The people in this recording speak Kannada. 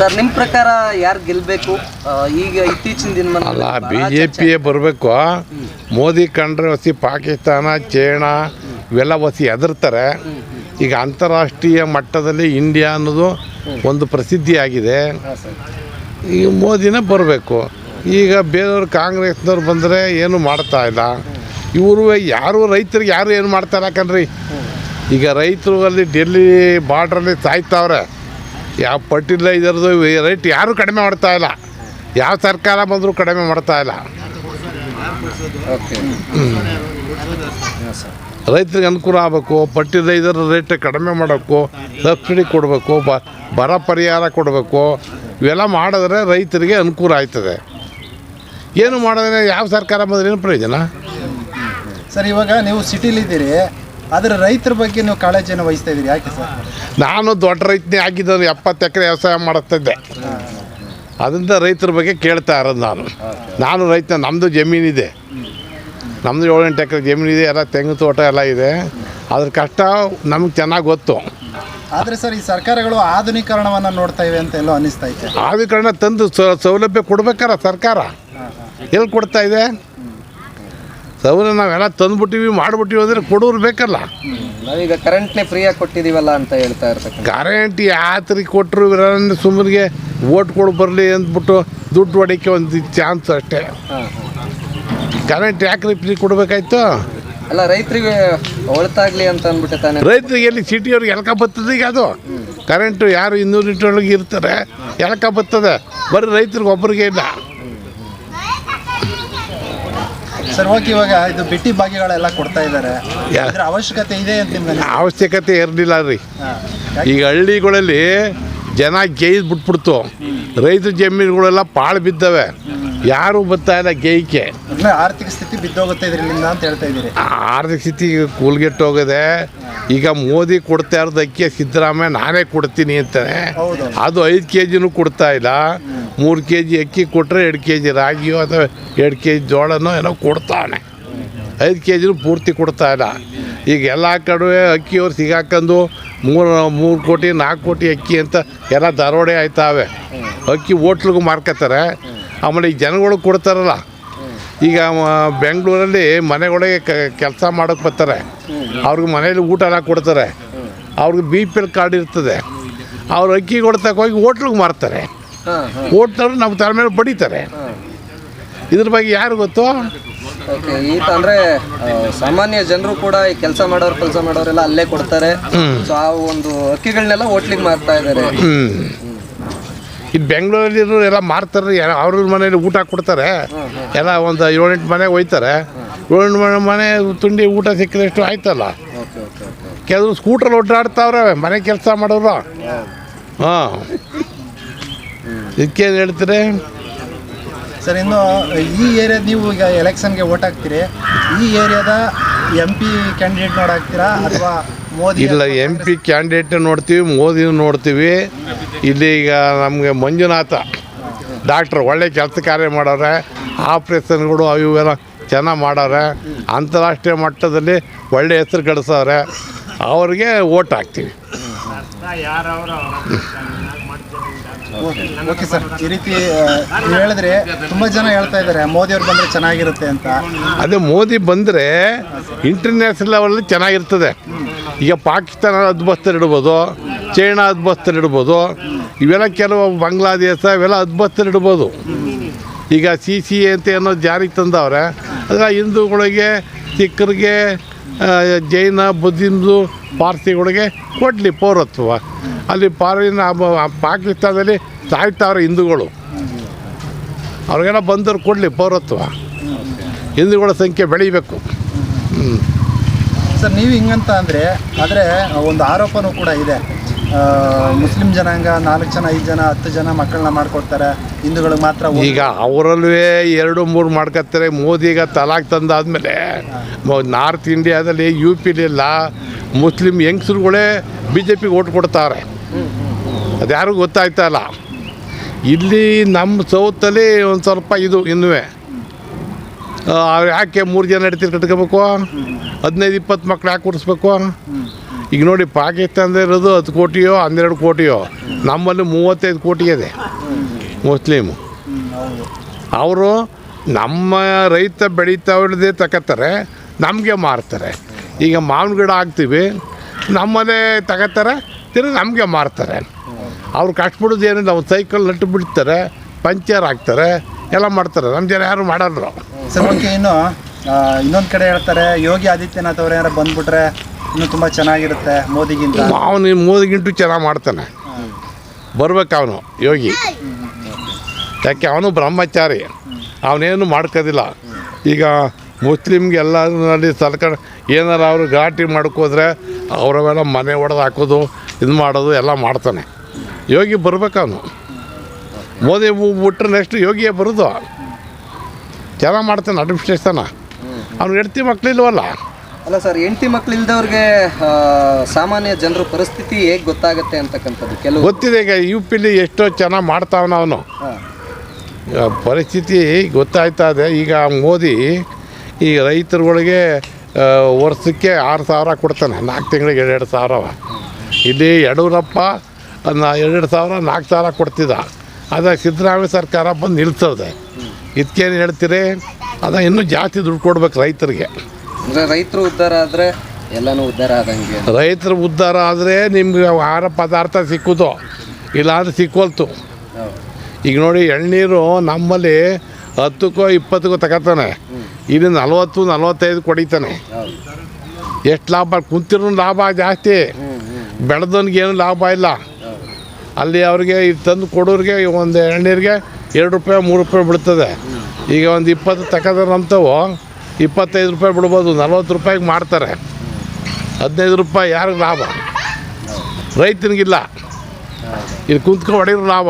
ಸರ್ ನಿಮ್ಮ ಪ್ರಕಾರ ಯಾರು ಗೆಲ್ಬೇಕು? ಈಗ ಇತ್ತೀಚಿನ ದಿನ ಅಲ್ಲ ಬಿ ಜೆ ಪಿಯೇ ಬರಬೇಕು. ಮೋದಿ ಕಂಡ್ರೆ ವಸಿ ಪಾಕಿಸ್ತಾನ ಚೈನಾ ಇವೆಲ್ಲ ವಸಿ ಹೆದರ್ತಾರೆ. ಈಗ ಅಂತಾರಾಷ್ಟ್ರೀಯ ಮಟ್ಟದಲ್ಲಿ ಇಂಡಿಯಾ ಅನ್ನೋದು ಒಂದು ಪ್ರಸಿದ್ಧಿಯಾಗಿದೆ ಈಗ ಮೋದಿನೇ ಬರಬೇಕು. ಈಗ ಬೇರೆಯವ್ರು ಕಾಂಗ್ರೆಸ್ನವ್ರು ಬಂದರೆ ಏನು ಮಾಡ್ತಾ ಇಲ್ಲ. ಇವರು ಯಾರು ರೈತರಿಗೆ ಯಾರು ಏನು ಮಾಡ್ತಾರೆ ಯಾಕಂದ್ರಿ ಈಗ ರೈತರು ಅಲ್ಲಿ ಡೆಲ್ಲಿ ಬಾರ್ಡ್ರಲ್ಲಿ ಸಾಯ್ತಾವ್ರೆ. ಯಾವ ಫರ್ಟಿಲೈಸರ್ದು ರೇಟ್ ಯಾರೂ ಕಡಿಮೆ ಮಾಡ್ತಾ ಇಲ್ಲ. ಯಾವ ಸರ್ಕಾರ ಬಂದರೂ ಕಡಿಮೆ ಮಾಡ್ತಾ ಇಲ್ಲ. ರೈತರಿಗೆ ಅನುಕೂಲ ಆಗಬೇಕು ಫರ್ಟಿಲೈಸರ್ ರೇಟ್ ಕಡಿಮೆ ಮಾಡಬೇಕು, ಸಬ್ಸಿಡಿ ಕೊಡಬೇಕು ಬರ ಪರಿಹಾರ ಕೊಡಬೇಕು, ಇವೆಲ್ಲ ಮಾಡಿದ್ರೆ ರೈತರಿಗೆ ಅನುಕೂಲ ಆಯ್ತದೆ ಏನು ಮಾಡಿದ್ರೆ ಯಾವ ಸರ್ಕಾರ ಬಂದ್ರೆ ಏನು ಪ್ರಯೋಜನ? ಸರ್, ಇವಾಗ ನೀವು ಸಿಟಿಲಿದ್ದೀರಿ ಆದರೆ ರೈತರ ಬಗ್ಗೆ ನೀವು ಕಾಳಜಿಯನ್ನು ವಹಿಸ್ತಾ ಇದ್ದೀರಿ. ಯಾಕೆ ಸರ್? ನಾನು ದೊಡ್ಡ ರೈತನೇ ಆಗಿದ್ದು ಎಪ್ಪತ್ತು ಎಕರೆ ವ್ಯವಸಾಯ ಮಾಡುತ್ತಿದ್ದೆ. ಅದರಿಂದ ರೈತರ ಬಗ್ಗೆ ಕೇಳ್ತಾ ಇರೋದು ನಾನು. ನಾನು ರೈತ ನಮ್ಮದು ಜಮೀನಿದೆ. ನಮ್ಮದು ಏಳೆಂಟು ಎಕರೆ ಜಮೀನಿದೆ ಎಲ್ಲ ತೆಂಗು ತೋಟ ಎಲ್ಲ ಇದೆ. ಅದ್ರ ಕಷ್ಟ ನಮಗೆ ಚೆನ್ನಾಗಿ ಗೊತ್ತು. ಆದರೆ ಸರ್ ಈ ಸರ್ಕಾರಗಳು ಆಧುನೀಕರಣವನ್ನು ನೋಡ್ತಾ ಇವೆ ಅಂತ ಎಲ್ಲೋ ಅನ್ನಿಸ್ತಾ ಇದೆ. ಆಧುನೀಕರಣ ತಂದು ಸೌಲಭ್ಯ ಕೊಡ್ಬೇಕಾರ ಸರ್ಕಾರ. ಎಲ್ಲಿ ಕೊಡ್ತಾ ಇದೆ? ಸೌಲಭ್ಯ ನಾವೆಲ್ಲ ತಂದ್ಬಿಟ್ಟಿವಿ ಮಾಡ್ಬಿಟ್ಟಿವಿ ಅಂದರೆ ಕೊಡೋರು ಬೇಕಲ್ಲ. ನಾವೀಗ ಕರೆಂಟ್ನೇ ಫ್ರೀಯಾಗಿ ಕೊಟ್ಟಿದ್ದೀವಲ್ಲ ಅಂತ ಹೇಳ್ತಾ ಇರ್ತಕ್ಕ ಗ್ಯಾರಂಟಿ ಯಾತ್ರಿಗೆ ಕೊಟ್ಟರು ಇವರನ್ನ ಸುಮ್ಮನಿಗೆ ಓಟ್ ಕೊಡು ಬರಲಿ ಅಂದ್ಬಿಟ್ಟು ದುಡ್ಡು ಹೊಡಿಕೆ ಒಂದು ಚಾನ್ಸ್ ಅಷ್ಟೇ. ಕರೆಂಟ್ ಯಾಕ್ರಿ ಫ್ರೀ ಕೊಡಬೇಕಾಯ್ತು? ಅಲ್ಲ ರೈತರಿಗೆ ಒಳತಾಗ್ಲಿ ಅಂತ ಅಂದ್ಬಿಟ್ಟು ತಾನೆ ರೈತರಿಗೆ ಎಲ್ಲಿ ಸಿಟಿಯವ್ರಿಗೆ ಎಲ್ಕ ಬರ್ತದೆ ಈಗ ಅದು. ಕರೆಂಟು ಯಾರು ಇನ್ನೂರು ಲೀಟರ್ಗೆ ಇರ್ತಾರೆ ಎಲ್ಕ ಬರ್ತದೆ. ಬರೀ ರೈತರಿಗೆ ಒಬ್ಬರಿಗೆ ಇಲ್ಲ. ಸರ್ ಹೋಗಿ ಇವಾಗ ಇದು ಬಿಟ್ಟಿ ಭಾಗ್ಯಗಳೆಲ್ಲ ಕೊಡ್ತಾ ಇದ್ದಾರೆ ಯಾ- ಅವಶ್ಯಕತೆ ಇದೆ ಅಂತ ನಿಮ್ಗೆ ಅವಶ್ಯಕತೆ ಇರಲಿಲ್ಲ ರೀ. ಈಗ ಹಳ್ಳಿಗಳಲ್ಲಿ ಜನ ಗೇಯ್ದು ಬಿಟ್ಬಿಡ್ತು. ರೈತ ಜಮೀನುಗಳೆಲ್ಲ ಪಾಳು ಬಿದ್ದವೆ. ಯಾರು ಬರ್ತಾ ಇಲ್ಲ ಗೇಯ್ಕೆ. ಅಂದ್ರೆ ಆರ್ಥಿಕ ಸ್ಥಿತಿ ಬಿದ್ದೋಗುತ್ತೆ ಇದರಿಂದ ಅಂತ ಹೇಳ್ತಾ ಇದ್ದೀರಿ. ಆರ್ಥಿಕ ಸ್ಥಿತಿ ಕೂಲ್ಗೆಟ್ಟೋಗಿದೆ ಈಗ ಮೋದಿ ಕೊಡ್ತಾ ಇರೋದಕ್ಕೆ ಅಕ್ಕಿ ಸಿದ್ದರಾಮಯ್ಯ ನಾನೇ ಕೊಡ್ತೀನಿ ಅಂತಾನೆ. ಹೌದು. ಅದು ಐದು ಕೆ ಜಿನೂ ಕೊಡ್ತಾ ಇಲ್ಲ. ಮೂರು ಕೆ ಜಿ ಅಕ್ಕಿ ಕೊಟ್ಟರೆ ಎರಡು ಕೆ ಜಿ ರಾಗಿಯೋ ಅಥವಾ ಎರಡು ಕೆ ಜಿ ಜೋಳನೋ ಏನೋ ಕೊಡ್ತಾನೆ. ಐದು ಕೆ ಜಿನೂ ಪೂರ್ತಿ ಕೊಡ್ತಾ ಇಲ್ಲ. ಈಗ ಎಲ್ಲ ಕಡೆ ಅಕ್ಕಿಯವ್ರು ಸಿಗಾಕಂದು ಮೂರು ಮೂರು ಕೋಟಿ, ನಾಲ್ಕು ಕೋಟಿ ಅಕ್ಕಿ ಅಂತ ಎಲ್ಲ ದರೋಡೆ ಆಯ್ತಾವೆ. ಅಕ್ಕಿ ಹೋಟ್ಲಿಗೂ ಮಾರ್ಕೋತಾರೆ ಆಮೇಲೆ ಈಗ ಜನಗಳು ಕೊಡ್ತಾರಲ್ಲ. ಈಗ ಬೆಂಗಳೂರಲ್ಲಿ ಮನೆಗಳಿಗೆ ಕೆಲಸ ಮಾಡೋಕ್ಕೆ ಬರ್ತಾರೆ. ಅವ್ರಿಗೆ ಮನೇಲಿ ಊಟ ಎಲ್ಲ ಕೊಡ್ತಾರೆ. ಅವ್ರಿಗೆ ಬಿ ಪಿ ಎಲ್ ಕಾರ್ಡ್ ಇರ್ತದೆ. ಅವ್ರು ಅಕ್ಕಿ ಕೊಡ್ತಕ್ಕೆ ಹೋಗಿ ಹೋಟ್ಲಿಗೆ ಮಾರ್ತಾರೆ. ಹಾಂ ನಮ್ಮ ತಲೆ ಮೇಲೆ ಬಡಿತಾರೆ. ಇದ್ರ ಬಗ್ಗೆ ಯಾರು ಗೊತ್ತು? ಓಕೆ ಈತ ಅಂದ್ರೆ ಸಾಮಾನ್ಯ ಜನರು ಕೂಡ ಈ ಕೆಲಸ ಮಾಡೋರು ಕೆಲಸ ಮಾಡೋರೆಲ್ಲ ಅಲ್ಲೇ ಕೊಡ್ತಾರೆ. ಸೊ ಆ ಒಂದು ಅಕ್ಕಿಗಳನ್ನೆಲ್ಲ ಹೋಟ್ಲಿಗೆ ಮಾರ್ತಾ ಇದ್ದಾರೆ. ಇದು ಬೆಂಗಳೂರಲ್ಲಿ ಎಲ್ಲ ಮಾರ್ತಾರೆ ಎಲ್ಲ ಅವ್ರ ಮನೇಲಿ ಊಟ ಕೊಡ್ತಾರೆ. ಎಲ್ಲ ಒಂದು ಏಳೆಂಟು ಮನೆಗೆ ಹೋಯ್ತಾರೆ ಏಳೆಂಟು ಮನೆ ಮನೆ ತುಂಡಿ ಊಟ ಸಿಕ್ಕಿದಷ್ಟು ಆಯ್ತಲ್ಲ. ಕೆಲವರು ಸ್ಕೂಟ್ರಲ್ಲಿ ಓಡಾಡ್ತಾವ್ರೆ ಮನೆ ಕೆಲಸ ಮಾಡೋರು. ಹಾಂ. ಇದಕ್ಕೇನು ಹೇಳ್ತೀರಿ? ಸರ್ ಇನ್ನು ಈ ಏರಿಯಾದ ನೀವು ಈಗ ಎಲೆಕ್ಷನ್ಗೆ ಓಟ್ ಹಾಕ್ತೀರಿ. ಈ ಏರಿಯಾದ ಎಂ ಪಿ ಕ್ಯಾಂಡಿಡೇಟ್ ನೋಡಾಕ್ತೀರಾ ಅಥವಾ ಮೋದಿ ಇಲ್ಲ ಎಂ ಪಿ ಕ್ಯಾಂಡಿಡೇಟ್ ನೋಡ್ತೀವಿ ಮೋದಿ ನೋಡ್ತೀವಿ. ಇಲ್ಲಿ ಈಗ ನಮಗೆ ಮಂಜುನಾಥ ಡಾಕ್ಟ್ರು ಒಳ್ಳೆ ಕೆಲಸ ಕಾರ್ಯ ಮಾಡೋರೆ ಆಪ್ರೇಷನ್ಗಳು ಅವು ಇವೆಲ್ಲ ಚೆನ್ನಾಗಿ ಮಾಡೋರೆ ಅಂತಾರಾಷ್ಟ್ರೀಯ ಮಟ್ಟದಲ್ಲಿ ಒಳ್ಳೆ ಹೆಸರು ಗಳಿಸವ್ರೆ. ಅವ್ರಿಗೆ ಓಟ್ ಹಾಕ್ತೀವಿ. ಓಕೆ. ಸರ್ ಈ ರೀತಿ ಹೇಳಿದ್ರೆ ತುಂಬ ಜನ ಹೇಳ್ತಾ ಇದ್ದಾರೆ ಮೋದಿ ಅವ್ರು ಬಂದರೆ ಚೆನ್ನಾಗಿರುತ್ತೆ ಅಂತ. ಅದೇ ಮೋದಿ ಬಂದರೆ ಇಂಟರ್ನ್ಯಾಷನಲ್ ಲೆವೆಲಲ್ಲಿ ಚೆನ್ನಾಗಿರ್ತದೆ. ಈಗ ಪಾಕಿಸ್ತಾನ ಇಡ್ಬೋದು ಚೈನಾ ಇಡ್ಬೋದು ಇವೆಲ್ಲ ಕೆಲವು ಬಾಂಗ್ಲಾದೇಶ ಇವೆಲ್ಲ ಇಡ್ಬೋದು. ಈಗ ಸಿ ಸಿ ಅಂತ ಏನೋ ಜಾರಿಗೆ ತಂದವ್ರೆ ಅದರ ಹಿಂದೂಗಳಿಗೆ ಆ, ಜೈನ, ಬುದ್ಧಿಂದು, ಪಾರ್ಸಿಗಳಿಗೆ ಕೊಡಲಿ ಪೌರತ್ವ. ಅಲ್ಲಿ ಪಾರಿನ ಪಾಕಿಸ್ತಾನದಲ್ಲಿ ಸಾಯ್ತಾವ್ರೆ ಹಿಂದೂಗಳು. ಅವ್ರಿಗೆಲ್ಲ ಬಂದರು ಕೊಡಲಿ ಪೌರತ್ವ. ಹಿಂದೂಗಳ ಸಂಖ್ಯೆ ಬೆಳಿಬೇಕು. ಸರ್, ನೀವು ಹಿಂಗಂತ ಅಂದರೆ, ಆದರೆ, ಒಂದು ಆರೋಪನೂ ಕೂಡ ಇದೆ. ಮುಸ್ಲಿಂ ಜನಾಂಗ ನಾಲ್ಕು ಜನ, ಐದು ಜನ, ಹತ್ತು ಜನ ಮಕ್ಕಳನ್ನ ಮಾಡ್ಕೊಡ್ತಾರೆ. ಹಿಂದೂಗಳಿಗೆ ಮಾತ್ರ ಈಗ ಅವರಲ್ಲೂ ಎರಡು ಮೂರು ಮಾಡ್ಕೊತಾರೆ ಈಗ ತಲಾಕ್ ತಂದಾದ್ಮೇಲೆ ನಾರ್ತ್ ಇಂಡಿಯಾದಲ್ಲಿ ಯು ಪಿಲಿಲ್ಲ ಮುಸ್ಲಿಂ ಯಂಗ್ಸ್ರುಗಳೇ ಬಿ ಜೆ ಪಿಗೆ ಓಟ್ ಕೊಡ್ತಾರೆ. ಅದ್ಯಾರಿಗೂ ಗೊತ್ತಾಯ್ತಾ ಇಲ್ಲ. ಇಲ್ಲಿ ನಮ್ಮ ಸೌತಲ್ಲಿ ಒಂದು ಸ್ವಲ್ಪ ಇದು ಇನ್ನೂ ಯಾಕೆ ಮೂರು ಜನ ಹಿಡ್ತೀರಿ ಕಟ್ಕೋಬೇಕು? ಹದಿನೈದು, ಇಪ್ಪತ್ತು ಮಕ್ಳು ಯಾಕೆ ಕೂರಿಸ್ಬೇಕು ಈಗ ನೋಡಿ ಪಾಕಿಸ್ತಾನದ ಇರೋದು ಹತ್ತು ಕೋಟಿಯೋ, ಹನ್ನೆರಡು ಕೋಟಿಯೋ. ನಮ್ಮಲ್ಲಿ ಮೂವತ್ತೈದು ಕೋಟಿ ಇದೆ ಮುಸ್ಲಿಮು ಅವರು ನಮ್ಮ ರೈತ ಬೆಳೀತಾವ್ರದ್ದೇ ತಗೋತಾರೆ ನಮಗೆ ಮಾರ್ತಾರೆ. ಈಗ ಮಾವಿನ ಗಿಡ ಹಾಕ್ತೀವಿ, ನಮ್ಮದೇ ತಗೋತಾರೆ ತಿರುಗಿ ನಮಗೆ ಮಾರ್ತಾರೆ. ಅವ್ರು ಕಷ್ಟಪಡೋದು ಏನು ಅವ್ರು ಸೈಕಲ್ ನಟ್ಟು ಬಿಡ್ತಾರೆ, ಪಂಚರ್ ಹಾಕ್ತಾರೆ, ಎಲ್ಲ ಮಾಡ್ತಾರೆ. ನಮ್ಮ ಜನ ಯಾರು ಮಾಡಲ್ರು. ಇನ್ನು ಇನ್ನೊಂದು ಕಡೆ ಹೇಳ್ತಾರೆ, ಯೋಗಿ ಆದಿತ್ಯನಾಥ್ ಅವ್ರು ಏನಾರು ಬಂದ್ಬಿಟ್ರೆ ಇನ್ನೂ ತುಂಬ ಚೆನ್ನಾಗಿರುತ್ತೆ ಮೋದಿಗಿಂತ. ಅವನು ಮೋದಿಗಿಂಟು ಚೆನ್ನಾಗಿ ಮಾಡ್ತಾನೆ. ಬರ್ಬೇಕು ಅವನು, ಯೋಗಿ. ಯಾಕೆ, ಅವನು ಬ್ರಹ್ಮಚಾರಿ. ಅವನೇನು ಮಾಡ್ಕೋದಿಲ್ಲ. ಈಗ ಮುಸ್ಲಿಮ್ಗೆ ನೋಡಿ ಸರ್ಕಾರ, ಏನಾರು ಅವರು ಘಾಟಿ ಮಾಡ್ಕೋದ್ರೆ ಅವರವೆಲ್ಲ ಮನೆ ಒಡೆದು ಹಾಕೋದು, ಇದು ಮಾಡೋದು ಎಲ್ಲ ಮಾಡ್ತಾನೆ. ಯೋಗಿ ಬರ್ಬೇಕು ಅವನು. ಮೋದಿ ಬಿಟ್ಟರೆ ನೆಕ್ಸ್ಟ್ ಯೋಗಿಯೇ ಬರೋದು. ಚೆನ್ನಾಗಿ ಮಾಡ್ತಾನೆ ಅಡ್ಮಿನಿಸ್ಟ್ರೇಷನ್ ಅವ್ನು ಹೆಡ್ತಿ ಮಕ್ಳಿಲ್ವಲ್ಲ ಅಲ್ಲ ಸರ್ ಹೆಂಡತಿ ಮಕ್ಳು ಇಲ್ದವ್ರಿಗೆ ಸಾಮಾನ್ಯ ಜನರ ಪರಿಸ್ಥಿತಿ ಹೇಗೆ ಗೊತ್ತಾಗುತ್ತೆ ಅಂತಕ್ಕಂಥದ್ದು? ಕೆಲವು ಗೊತ್ತಿದೆ ಈಗ ಯು ಪಿಲಿ ಎಷ್ಟೋ ಚೆನ್ನಾಗಿ ಮಾಡ್ತಾವನ ಅವನು. ಪರಿಸ್ಥಿತಿ ಗೊತ್ತಾಯ್ತಾ ಇದೆ ಈಗ ಮೋದಿ ಈ ರೈತರುಗಳಿಗೆ ವರ್ಷಕ್ಕೆ ಆರು ಸಾವಿರ ಕೊಡ್ತಾನೆ ನಾಲ್ಕು ತಿಂಗಳಿಗೆ ಎರಡೆರಡು ಸಾವಿರ. ಇಲ್ಲಿ ಯಡಿಯೂರಪ್ಪ ಎರಡೆರಡು ಸಾವಿರ ನಾಲ್ಕು ಸಾವಿರ ಕೊಡ್ತಿದ್ದ. ಅದಕ್ಕೆ ಸಿದ್ದರಾಮಯ್ಯ ಸರ್ಕಾರ ಬಂದು ನಿಲ್ಸೋದೆ. ಇದಕ್ಕೇನು ಹೇಳ್ತೀರಿ? ಅದ ಇನ್ನೂ ಜಾಸ್ತಿ ದುಡ್ಡು ಕೊಡ್ಬೇಕು ರೈತರಿಗೆ. ಅಂದ್ರೆ ರೈತರು ಉದ್ಧಾರ ಆದ್ರೆ ಎಲ್ಲಾನು ಉದ್ಧಾರ ಆದಂಗೆ ರೈತರು ಉದ್ಧಾರ ಆದರೆ ನಿಮ್ಗೆ ಆಹಾರ ಪದಾರ್ಥ ಸಿಕ್ಕುದು ಇಲ್ಲಾಂದ್ರೆ ಸಿಕ್ಕೋಲ್ತು. ಈಗ ನೋಡಿ ಎಳ್ನೀರು ನಮ್ಮಲ್ಲಿ ಹತ್ತಕ್ಕೋ ಇಪ್ಪತ್ತಕ್ಕೋ ತಗೋತಾನೆ. ಇಲ್ಲಿ ನಲ್ವತ್ತು ನಲ್ವತ್ತೈದು ಕೊಡಿತಾನೆ. ಎಷ್ಟು ಲಾಭ? ಕುಂತಿರೋ ಲಾಭ ಜಾಸ್ತಿ. ಏನು ಲಾಭ ಇಲ್ಲ. ಅಲ್ಲಿ ಅವ್ರಿಗೆ ಇದು ತಂದು ಕೊಡೋರಿಗೆ ಒಂದು ಎಳ್ನೀರಿಗೆ ಎರಡು ರೂಪಾಯಿ ಮೂರು ರೂಪಾಯಿ ಬಿಡ್ತದೆ. ಈಗ ಒಂದು ಇಪ್ಪತ್ತು ತಗೋದ್ರೆ ಇಪ್ಪತ್ತೈದು ರೂಪಾಯಿ ಬಿಡ್ಬೋದು, ನಲ್ವತ್ತು ರೂಪಾಯಿಗೆ ಮಾಡ್ತಾರೆ. ಹದಿನೈದು ರೂಪಾಯಿ ಯಾರಿಗೆ ಲಾಭ? ರೈತನಿಗಿಲ್ಲ. ಇಲ್ಲಿ ಕುಂತ್ಕೊಂಡು ಹೊಡೆಯೋರು ಲಾಭ.